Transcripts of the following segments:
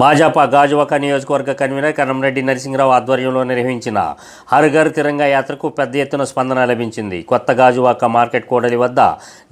భాజపా గాజువాక నియోజకవర్గ కన్వీనర్ కనంరెడ్డి నరసింహరావు ఆధ్వర్యంలో నిర్వహించిన హర్ తిరంగా యాత్రకు పెద్ద ఎత్తున స్పందన లభించింది. కొత్త గాజువాక మార్కెట్ కూడలి వద్ద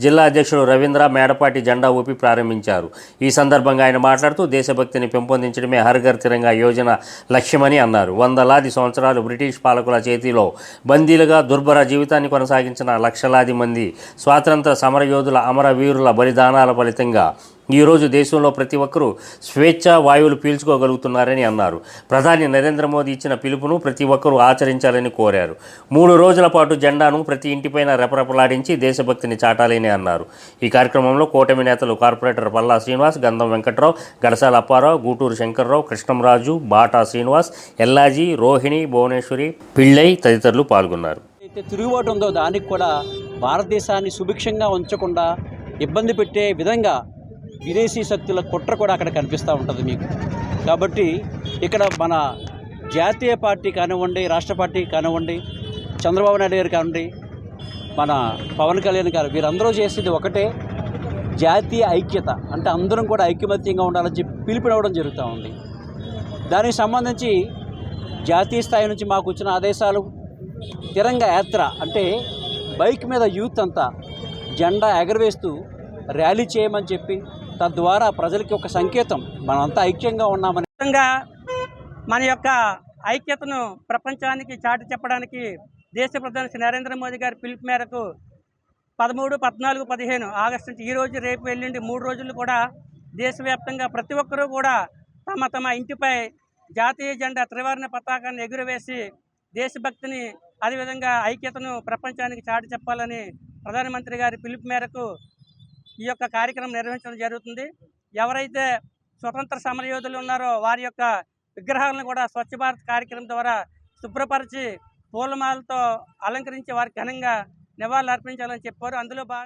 జిల్లా అధ్యక్షుడు రవీంద్ర మేడపాటి జెండా ఊపి ప్రారంభించారు. ఈ సందర్భంగా ఆయన మాట్లాడుతూ దేశభక్తిని పెంపొందించడమే హర్ తిరంగా యోజన లక్ష్యమని అన్నారు. వందలాది సంవత్సరాలు బ్రిటిష్ పాలకుల చేతిలో బందీలుగా దుర్భర జీవితాన్ని కొనసాగించిన లక్షలాది మంది స్వాతంత్ర సమరయోధుల అమరవీరుల బలిదానాల ఫలితంగా ఈరోజు దేశంలో ప్రతి ఒక్కరూ స్వేచ్ఛ వాయువులు పీల్చుకోగలుగుతున్నారని అన్నారు. ప్రధాని నరేంద్ర మోదీ ఇచ్చిన పిలుపును ప్రతి ఒక్కరూ ఆచరించాలని కోరారు. మూడు రోజుల పాటు జెండాను ప్రతి ఇంటిపైన రెపరెపలాడించి దేశభక్తిని చాటాలని అన్నారు. ఈ కార్యక్రమంలో కూటమి నేతలు కార్పొరేటర్ పల్లా శ్రీనివాస్ గంధం వెంకట్రావు గడసాల అప్పారావు గూటూరు శంకర్రావు కృష్ణంరాజు బాటా శ్రీనివాస్ ఎల్లాజీ రోహిణి భువనేశ్వరి పిళ్ళై తదితరులు పాల్గొన్నారు. అయితే తిరుగుబాటు ఉందో దానికి కూడా భారతదేశాన్ని సుభిక్షంగా ఉంచకుండా ఇబ్బంది పెట్టే విధంగా విదేశీ శక్తుల కుట్ర కూడా అక్కడ కనిపిస్తూ ఉంటుంది మీకు. కాబట్టి ఇక్కడ మన జాతీయ పార్టీ కానివ్వండి రాష్ట్ర పార్టీ కానివ్వండి చంద్రబాబు నాయుడు గారు కానివ్వండి మన పవన్ కళ్యాణ్ గారు వీరందరూ చేసేది ఒకటే జాతీయ ఐక్యత. అంటే అందరం కూడా ఐక్యమత్యంగా ఉండాలని చెప్పి పిలుపునివ్వడం జరుగుతూ ఉంది. దానికి సంబంధించి జాతీయ స్థాయి నుంచి మాకు వచ్చిన ఆదేశాలు తిరంగ యాత్ర అంటే బైక్ మీద యూత్ అంతా జెండా ఎగరవేస్తూ ర్యాలీ చేయమని చెప్పి తద్వారా ప్రజలకి ఒక సంకేతం. మనమంతా ఐక్యంగా ఉన్నామని మన యొక్క ఐక్యతను ప్రపంచానికి చాటి చెప్పడానికి దేశ ప్రధాని నరేంద్ర మోదీ గారి పిలుపు మేరకు పదమూడు పద్నాలుగు పదిహేను ఆగస్టు నుంచి ఈ రోజు రేపు ఎల్లుండి మూడు రోజులు కూడా దేశవ్యాప్తంగా ప్రతి ఒక్కరూ కూడా తమ తమ ఇంటిపై జాతీయ జెండా త్రివర్ణ పతాకాన్ని ఎగురవేసి దేశభక్తిని అదేవిధంగా ఐక్యతను ప్రపంచానికి చాటి చెప్పాలని ప్రధానమంత్రి గారి పిలుపు మేరకు ఈ యొక్క కార్యక్రమం నిర్వహించడం జరుగుతుంది. ఎవరైతే స్వతంత్ర సమరయోధులు ఉన్నారో వారి యొక్క విగ్రహాలను కూడా స్వచ్ఛ భారత్ కార్యక్రమం ద్వారా శుభ్రపరిచి పూలమాలతో అలంకరించి వారికి ఘనంగా నివాళులు అర్పించాలని చెప్పారు. అందులో భాగంగా